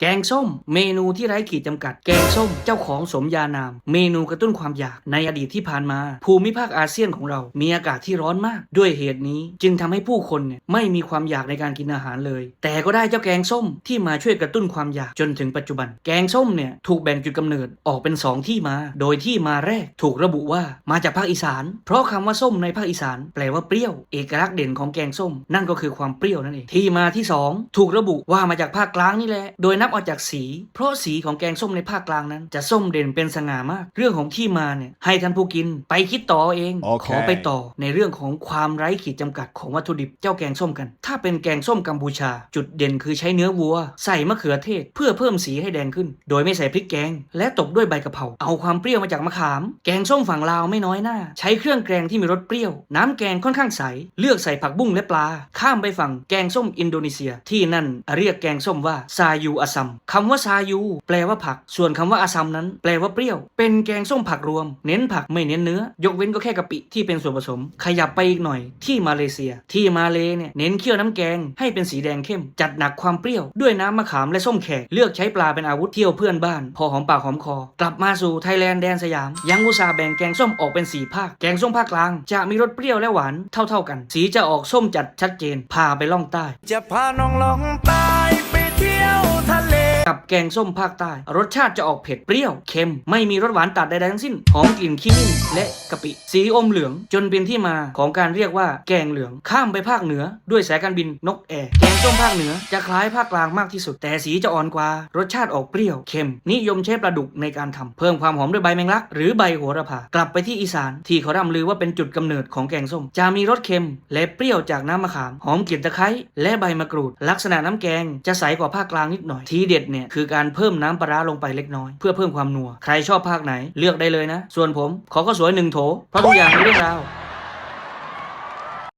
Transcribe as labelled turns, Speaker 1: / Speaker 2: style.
Speaker 1: แกงส้ม เมนูที่ไร้ขีดจำกัด แกงส้มเจ้าของสมญานาม เมนูกระตุ้นความอยากในอดีตที่ผ่านมา ภูมิภาคอาเซียนของเรา มีอากาศที่ร้อนมาก ด้วยเหตุนี้จึงทำให้ผู้คนเนี่ยไม่มีความอยากในการกินอาหารเลย แต่ก็ได้เจ้าแกงส้มที่มาช่วยกระตุ้นความอยากจนถึงปัจจุบัน แกงส้มเนี่ยถูกแบ่งจุดกำเนิดออกเป็นสองที่มา โดยที่มาแรกถูกระบุว่ามาจากภาคอีสาน เพราะคำว่าส้มในภาคอีสาน แปลว่าเปรี้ยว เอกลักษณ์เด่นของแกงส้ม นั่นก็คือความเปรี้ยวนั่นเองที่มาที่สองถูกระบุว่ามาจากภาคกลางนี่แหละโดยนับเอาจากสี เพราะสีของแกงส้มในภาคกลางนั้น จะส้มเด่นเป็นสง่ามาก เรื่องของที่มาเนี่ยให้ท่านผู้กินไปคิดต่อเอง
Speaker 2: โอเค
Speaker 1: ขอไปต่อในเรื่องของความไร้ขีดจำกัดของวัตถุดิบเจ้าแกงส้มกัน ถ้าเป็นแกงส้มกัมพูชา จุดเด่นคือใช้เนื้อวัว ใส่มะเขือเทศเพื่อเพิ่มสีให้แดงขึ้น โดยไม่ใส่พริกแกง และตบด้วยใบกะเพราเอาความเปรี้ยวมาจากมะขาม แกงส้มฝั่งลาวไม่น้อยหน้า ใช้เครื่องแกงที่มีรสเปรี้ยว น้ำแกงค่อนข้างใส เลือกใส่ผักบุ้งและปลา ข้ามไปฝั่งแกงส้มอินโดนีเซีย ที่นั่นเรียกแกงส้มว่าซายูอาซัมคำว่าซายู แปลว่าผัก ส่วนคำว่าอาซัมนั้น แปลว่าเปรี้ยว เป็นแกงส้มผักรวม เน้นผักไม่เน้นเนื้อ ยกเว้นก็แค่กะปิที่เป็นส่วนผสม ขยับไปอีกหน่อย ที่มาเลเซีย ที่มาเลเนี่ยเน้นเคี่ยวน้ำแกง ให้เป็นสีแดงเข้ม จัดหนักความเปรี้ยว ด้วยน้ำมะขามและส้มแขก เลือกใช้ปลาเป็นอาวุธเที่ยวเพื่อนบ้าน พอหอมปากหอมคอ กลับมาสู่ไทยแลนด์แดนสยาม ยังอุตสาห์แบ่งแกงส้มออกเป็นสีภาค แกงส้มภาคกลาง จะมีรสเปรี้ยวและหวานเท่า ๆกัน สีจะออกส้มจัดชัดเจน พาไปล่องใต้
Speaker 3: จะพาน้องลองใต้
Speaker 1: แกงส้มภาคใต้ รสชาติจะออกเผ็ดเปรี้ยวเค็ม ไม่มีรสหวานตัดใดๆทั้งสิ้น หอมกลิ่นขี้มิ้นและกะปิ สีอมเหลืองจนเป็นที่มาของการเรียกว่าแกงเหลือง ข้ามไปภาคเหนือ ด้วยสายการบินนกแอร์แกงส้มภาคเหนือจะคล้ายภาคกลางมากที่สุด แต่สีจะอ่อนกว่า รสชาติออกเปรี้ยวเค็ม นิยมใช้ปลาดุกในการทำเพิ่มความหอมด้วยใบแมงลัก หรือใบโหระพากลับไปที่อีสาน ที่เขาร่ำลือว่าเป็นจุดกำเนิดของแกงส้ม จะมีรสเค็ม และเปรี้ยวจากน้ำมะขาม หอมกลิ่นตะไคร้และใบมะกรูด ลักษณะน้ำแกงจะใสกว่าภาคกลางนิดหน่อย ทีเด็ดเนี่ยคือการเพิ่มน้ำปลาลงไปเล็กน้อย เพื่อเพิ่มความนัว ใครชอบภาคไหนเลือกได้เลยนะ ส่วนผมขอข้าวสวยหนึ่งโถเพราะทุกอย่างมีเรื่องราว